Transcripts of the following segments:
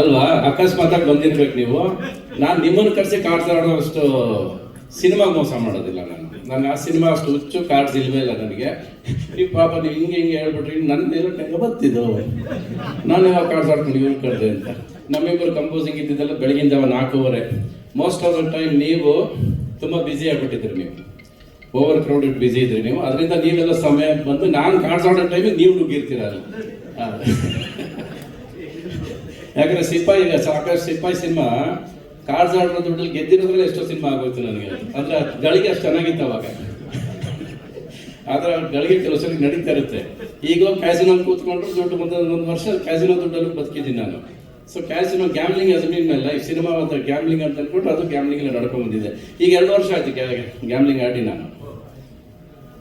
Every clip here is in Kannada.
ಅಲ್ವಾ? ಅಕಸ್ಮಾತಾಗಿ ಬಂದಿರ್ಬೇಕು ನೀವು. ನಾನು ನಿಮ್ಮನ್ನು ಕರೆಸಿ ಕಾರ್ಡ್ಸ್ ಆಡೋಷ್ಟು ಸಿನಿಮಾ ಮೋಸ ಮಾಡೋದಿಲ್ಲ ನಾನು. ನಾನು ಆ ಸಿನಿಮಾ ಅಷ್ಟು ಹುಚ್ಚು ಕಾರ್ಡ್ಸ್ ಇಲ್ವೇ ಇಲ್ಲ ನನಗೆ. ನೀವು ಪಾಪ ನೀವು ಹಿಂಗೆ ಹಿಂಗೆ ಹೇಳ್ಬಿಟ್ರಿ ನನ್ನ ಗೊತ್ತಿದ್ದು ನಾನು ಯಾವ ಕಾರ್ಡ್ಸ್ ಆಡ್ಕೊಂಡು ಇವ್ರು ಕರೆದೆ ಅಂತ. ನಮ್ಮಿಬ್ಬರು ಕಂಪೋಸಿಂಗ್ ಇದ್ದಿದ್ದೆಲ್ಲ ಬೆಳಗಿಂದ ನಾಲ್ಕೂವರೆ. ಮೋಸ್ಟ್ ಆಫ್ ದ ಟೈಮ್ ನೀವು ತುಂಬ ಬ್ಯುಸಿ ಆಗಿಬಿಟ್ಟಿದ್ರಿ ನೀವು. ಓವರ್ ಕ್ರೌಡೆಡ್ ಬ್ಯುಸಿ ಇದ್ರಿ ನೀವು. ಅದರಿಂದ ನೀವೆಲ್ಲ ಸಮಯ ಬಂದು ನಾನು ಕಾರ್ಡ್ಸ್ ಆಡೋ ಟೈಮಿಗೆ ನೀವು ನುಗ್ಗಿರ್ತೀರ ಅಲ್ಲಿ. ಯಾಕಂದ್ರೆ ಸಿಪಾಯಿ ಸಾಕಷ್ಟು ಸಿಪಾಯಿ ಸಿನಿಮಾ ಕಾರ್ಡ್ಸ್ ಆಡೋ ದುಡ್ಡಲ್ಲಿ ಗೆದ್ದಿರೋದ್ರಲ್ಲಿ ಎಷ್ಟೋ ಸಿನಿಮಾ ಆಗೋಯ್ತು ನನಗೆ. ಅಂದ್ರೆ ಗಳಿಗೆ ಅಷ್ಟು ಚೆನ್ನಾಗಿತ್ತು ಅವಾಗ. ಆದ್ರೆ ಗಳಿಗೆ ಕೆಲಸ ನಡೀತಾ ಇರುತ್ತೆ. ಈಗ ಕ್ಯಾಸಿನೋ ಕೂತ್ಕೊಂಡ್ರು ದುಡ್ಡು ಮುಂದೆ ಒಂದು ವರ್ಷ ಕ್ಯಾಸಿನೋ ದುಡ್ಡಲ್ಲೂ ಬದುಕಿದ್ದೀನಿ ನಾನು. ಸೊ ಕ್ಯಾಸಿನೋ ಗ್ಯಾಮ್ಲಿಂಗ್ ಅದು ಮೀನ್ ಮೇಲೆ ಈ ಸಿನಿಮಾ ಅಂತ ಗ್ಯಾಮ್ಲಿಂಗ್ ಅಂತ ಅಂದ್ಬಿಟ್ಟು ಅದು ಗ್ಯಾಮ್ಲಿಂಗ್ ನಡ್ಕೊಂಡ್ ಬಂದಿದೆ. ಈಗ ಎರಡು ವರ್ಷ ಆಯ್ತು ಗ್ಯಾಮ್ಲಿಂಗ್ ಆಡಿ ನಾನು.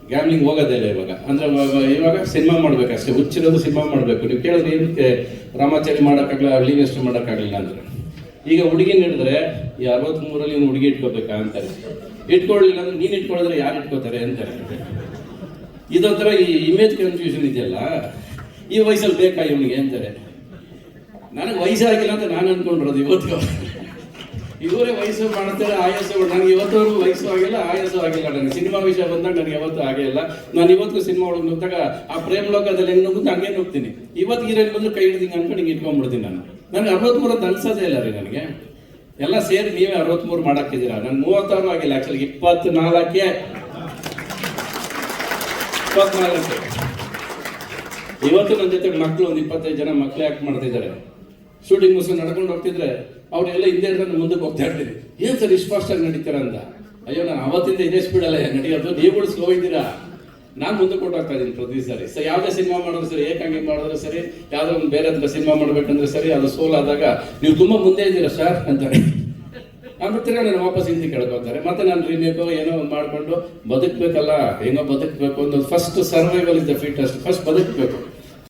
ಗ್ಯಾಮ್ಲಿಂಗ್ ಹೋಗೋದೇ ಇಲ್ಲ ಇವಾಗ. ಅಂದ್ರೆ ಇವಾಗ- ಸಿನಿಮಾ ಮಾಡ್ಬೇಕಷ್ಟೇ ಹುಚ್ಚಿರೋದು ಸಿನಿಮಾ ಮಾಡಬೇಕು. ನೀವು ಕೇಳಿದ್ರೆ ಏನಕ್ಕೆ ರಾಮಾಚಾರಿ ಮಾಡೋಕ್ಕಾಗಲ್ಲ ಲೀನೆಸ್ಟ್ ಮಾಡೋಕ್ಕಾಗಲಿಲ್ಲ ಅಂದ್ರೆ? ಈಗ ಹುಡುಗಿ ಹಿಡಿದ್ರೆ ಈ ಅರವತ್ಮೂರಲ್ಲಿ ಇವ್ನು ಹುಡುಗಿ ಇಟ್ಕೋಬೇಕಾ? ಅಂತಾರೆ. ಇಟ್ಕೊಳ್ಳಿಲ್ಲ ಅಂದ್ರೆ ನೀನು ಇಟ್ಕೊಳ್ಳಿದ್ರೆ ಯಾರು ಇಟ್ಕೋತಾರೆ? ಅಂತಾರೆ. ಇದೊಂಥರ ಈ ಇಮೇಜ್ ಕನ್ಫ್ಯೂಷನ್ ಇದೆಯಲ್ಲ? ಈ ವಯಸ್ಸಲ್ಲಿ ಬೇಕಾ ಇವನಿಗೆ? ಅಂತಾರೆ. ನನಗೆ ವಯಸ್ಸಾಗಿಲ್ಲ ಅಂತ ನಾನು ಅನ್ಕೊಂಡಿರೋದು ಇವತ್ತು. ಇವರೇ ವಯಸ್ಸು ಮಾಡ್ತಾರೆ ಆಯಾಸ ನನಗೆ ಇವತ್ತವರೆಗೂ ವಯಸ್ಸು ಆಗಿಲ್ಲ, ಆಯಾಸು ಆಗಿಲ್ಲ ನನಗೆ. ಸಿನಿಮಾ ವಿಷಯ ಬಂದಾಗ ನನಗೆ ಯಾವತ್ತೂ ಆಗೇ ಇಲ್ಲ. ನಾನು ಇವತ್ತು ಸಿನಿಮಾ ಒಳಗೆ ನುಗ್ದಾಗ ಆ ಪ್ರೇಮ ಲೋಕದಲ್ಲಿ ಹೆಂಗೆ ನುಗ್ಗುತ್ತೆ ಹಂಗೆ ಇವತ್ತು ಹೀರೋಯಿನ್ ಬಂದು ಕೈ ಹಿಡ್ತೀನಿ ಅನ್ಕೊಂಡು ಹಿಂಗೆ ಇಟ್ಕೊಂಡ್ಬಿಡ್ತೀನಿ ನಾನು. ನನಗೆ ಅಂತ ಅನ್ಸೋದೇ ಇಲ್ಲ ರೀ ನನಗೆ. ಎಲ್ಲ ಸೇರಿ ನೀವೇ ಅರವತ್ಮೂರು ಮಾಡಾಕಿದ್ದೀರಾ ನಾನು ಮೂವತ್ತಾರು ಆಗಿಲ್ಲ ಆ್ಯಕ್ಚುಲಿ ಇಪ್ಪತ್ನಾಲ್ಕೆ. ಇಪ್ಪತ್ನಾಲ್ಕು. ಇವತ್ತು ನನ್ನ ಜೊತೆ ಮಕ್ಕಳು, ಒಂದು ಇಪ್ಪತ್ತೈದು ಜನ ಮಕ್ಕಳು ಆಕ್ಟ್ ಮಾಡ್ತಿದ್ದಾರೆ. ಶೂಟಿಂಗ್ ಮುಗಿಸ್ಕೊಂಡು ನಡ್ಕೊಂಡು ಹೋಗ್ತಿದ್ರೆ ಅವರೆಲ್ಲ ಹಿಂದೆ ನಾನು ಮುಂದಕ್ಕೆ ಹೋಗ್ತಾ ಇರ್ತೀನಿ ಏನ್ ಸರ್ ಇಷ್ಟು ಫಾಸ್ಟ್ ಆಗಿ ನಡೀತಾರ ಅಂತ? ಅಯ್ಯೋ, ನಾನು ಅವತ್ತಿಂದ ಇದೇ ಸ್ಪೀಡ್ ಅಲ್ಲ ನಡೆಯೋದು. ನೀವುಗಳು ಸ್ಲೋ ಇದ್ದೀರಾ? ನಾನು ಮುಂದೆ ಕೊಟ್ಟಾಗ್ತಾ ಇದ್ದೀನಿ ಪ್ರತಿ ಸಾರಿ. ಸರ್, ಯಾವುದೇ ಸಿನಿಮಾ ಮಾಡಿದ್ರು ಸರಿ, ಏಕಾಂಗಿ ಮಾಡಿದ್ರು ಸರಿ, ಯಾವುದೋ ಒಂದು ಬೇರೆ ಹತ್ರ ಸಿನಿಮಾ ಮಾಡ್ಬೇಕಂದ್ರೆ ಸರಿ, ಅದು ಸೋಲ್ ಆದಾಗ ನೀವು ತುಂಬಾ ಮುಂದೆ ಇದ್ದೀರಾ ಸರ್ ಅಂತಾರೆ. ಆಮೇಲೆ ನಾನು ವಾಪಸ್ ಹಿಂದೆ ಕೇಳ್ಕೊತಾರೆ ಮತ್ತೆ ನಾನು ರೀಮೇಕೋ ಏನೋ ಒಂದು ಮಾಡ್ಕೊಂಡು ಬದುಕಬೇಕಲ್ಲ ಏನೋ ಬದುಕಬೇಕು ಅಂತ first survival is the fittest first ಬದುಕಬೇಕು.